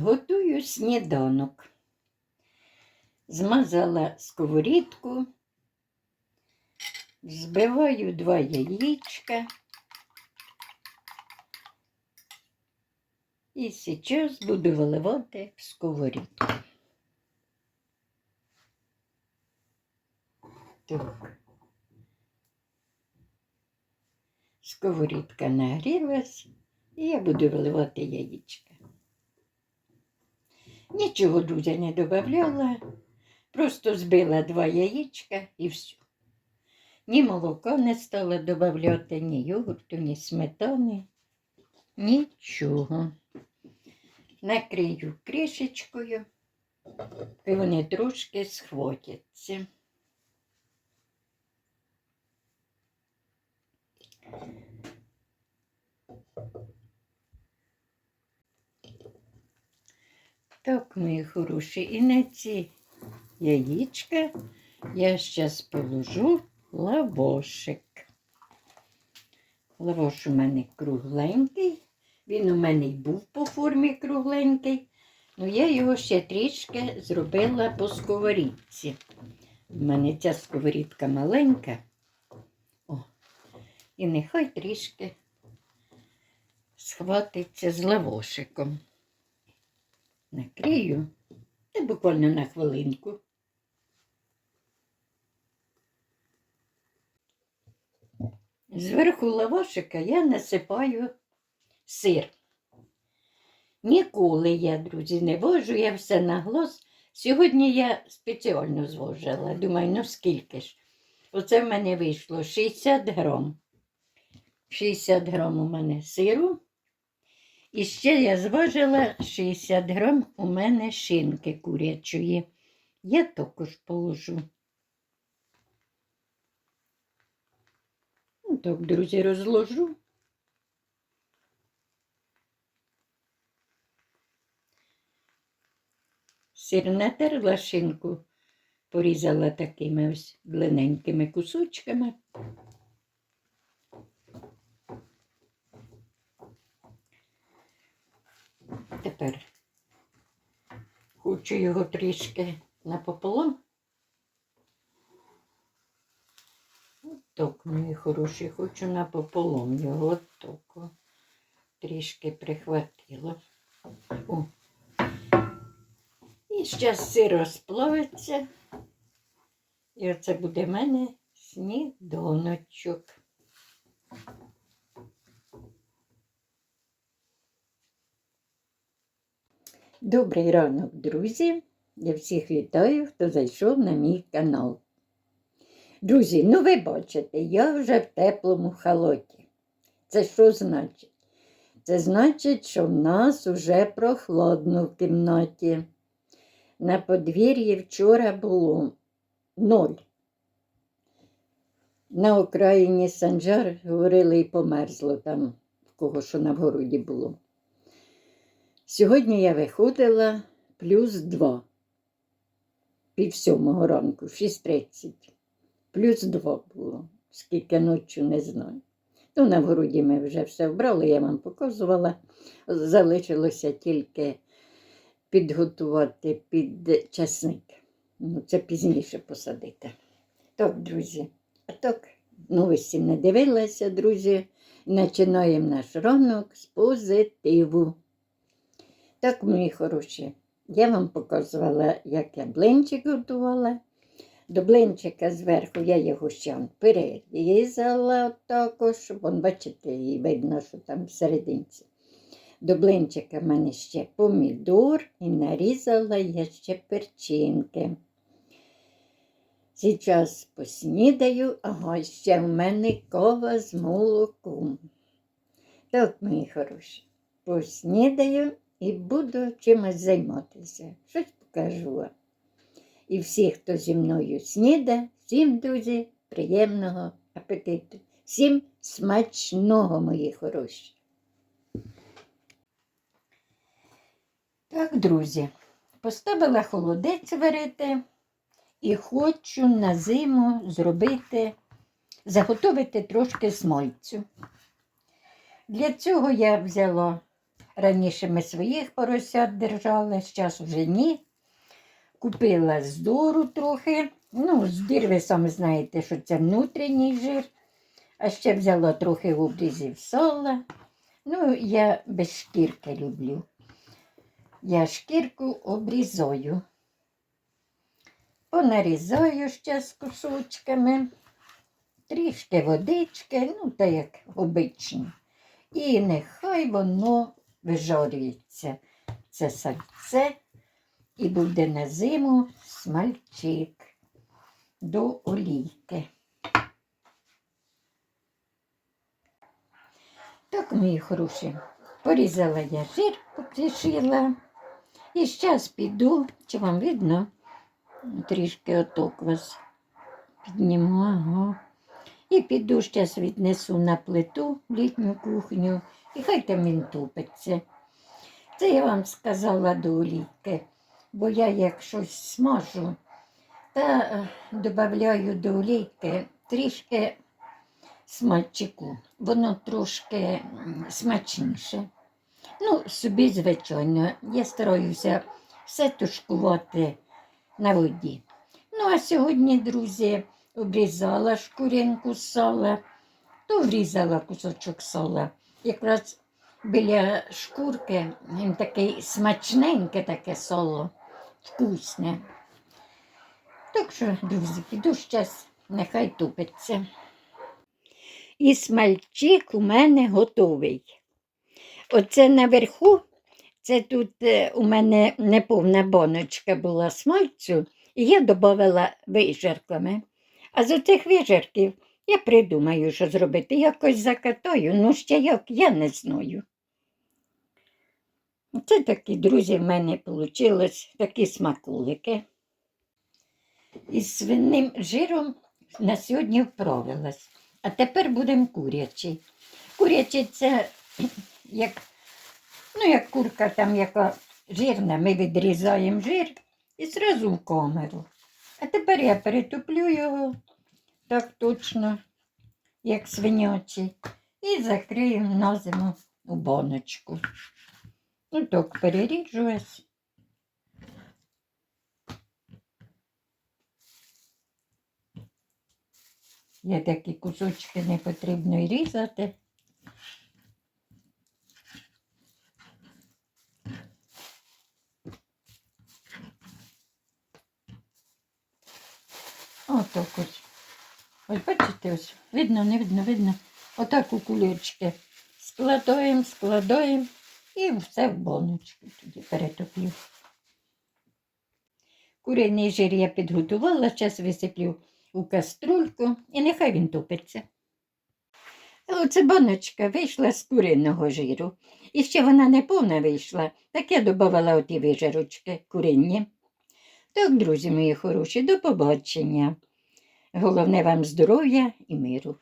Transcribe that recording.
Готую сніданок. Змазала сковорідку, збиваю два яєчка. І зараз буду виливати в сковорідку. Так. Сковорідка нагрілась, і я буду виливати яєчка. Нічого, друзі, не додавала, просто збила два яєчка і все. Ні молока не стала додавати, ні йогурту, ні сметани, нічого. Накрию кришечкою, і вони трошки схватяться. Так, мої хороші, і на ці яєчка я зараз положу лавошик. Лавош у мене кругленький. Він у мене й був по формі кругленький, але я його ще трішки зробила по сковорідці. У мене ця сковорідка маленька. О, і нехай трішки схватиться з лавошиком. Накрию та буквально на хвилинку. Зверху лавашика я насипаю сир. Ніколи я, друзі, не вожу, я все на глаз. Сьогодні я спеціально звожила. Думаю, ну скільки ж? Оце в мене вийшло 60 грам. 60 грам у мене сиру. І ще я зважила 60 грам у мене шинки курячої. Я також положу. Ну, так, друзі, розложу. Сир натерла шинку, порізала такими ось длинненькими кусочками. Тепер хочу його трішки напополам. Так, мої хороші, хочу напополам його так. Трішки прихватило. О. І зараз сир розплавиться. І оце буде в мене сніданочок. Добрий ранок, друзі! Я всіх вітаю, хто зайшов на мій канал. Друзі, ну ви бачите, я вже в теплому халоті. Це що значить? Це значить, що в нас вже прохладно в кімнаті. На подвір'ї вчора було ноль. На окраїні Санжар говорили і померзло там, в кого що на вгороді було. Сьогодні я виходила плюс 2. Пів сьомого ранку, 6.30. Плюс 2 було. Скільки ночі не знаю. Ну, на вгороді ми вже все вбрали, я вам показувала. Залишилося тільки підготувати під часник. Ну, це пізніше посадити. Так, друзі, а так, новості не дивилася, друзі. Починаємо наш ранок з позитиву. Так, мої хороші, я вам показувала, як я блинчик готувала. До блинчика зверху я його ще перерізала також, щоб, вон, бачите, і видно, що там всерединці. До блинчика в мене ще помідор і нарізала я ще перчинки. Зараз поснідаю, ага, ще в мене кова з молоком. Так, мої хороші, поснідаю і буду чимось займатися. Щось покажу вам. І всі, хто зі мною сніда, всім, друзі, приємного апетиту. Всім смачного, мої хороші. Так, друзі, поставила холодець варити і хочу на зиму зробити, заготовити трошки смальцю. Для цього я взяла Раніше ми своїх поросят держали, зараз вже ні. Купила здору трохи. Ну, здір, ви самі знаєте, що це внутрішній жир. А ще взяла трохи обрізів сола. Ну, я без шкірки люблю. Я шкірку обрізаю. Понарізаю ще з кусочками, трішки водички, ну, так як обично. І нехай воно вижарюється. Це сальце і буде на зиму смальчик до олійки. Так, мої хороші, порізала я жир, попришила. І зараз піду, чи вам видно, трішки оток вас підніму. Ага. І піду зараз віднесу на плиту в літню кухню, і хай там він тупиться. Це я вам сказала до олійки, бо я як щось смажу, та додаю до олійки трішки смальчику. Воно трошки смачніше. Ну, собі, звичайно, я стараюся все тушкувати на воді. Ну, а сьогодні, друзі, обрізала шкуринку сала, то врізала кусочок сала. Якраз біля шкурки він такий смачненьке таке соло, вкусне. Так що, друзі, піду зараз, нехай тупиться. І смальчик у мене готовий. Оце наверху, це тут е, у мене неповна боночка була смальцю, і я додавала вижарками. А з оцих вижарків я придумаю, що зробити. Якось закатаю, ну ще як я не знаю. Це такі, друзі, в мене вийшло такі смакулики. Із свинним жиром на сьогодні вправилась. А тепер будемо курячий. Курячий це як, ну, як курка там, яка жирна, ми відрізаємо жир і зразу в камеру. А тепер я перетоплю його так точно, як свинячий, і закрию на зиму у баночку. Ну так, переріжу ось. Є такі кусочки не потрібно і різати. Ось. Ось бачите, ось видно, не видно, видно. Отак у кулечки. Складаємо, складаємо і все в баночку тоді перетоплю. Куриний жир я підготувала, зараз висиплю у каструльку і нехай він топиться. Оце баночка вийшла з куриного жиру. І ще вона не повна вийшла, так я додавала оті вижарочки куринні. Так, друзі мої хороші, до побачення. Головне вам здоров'я і миру.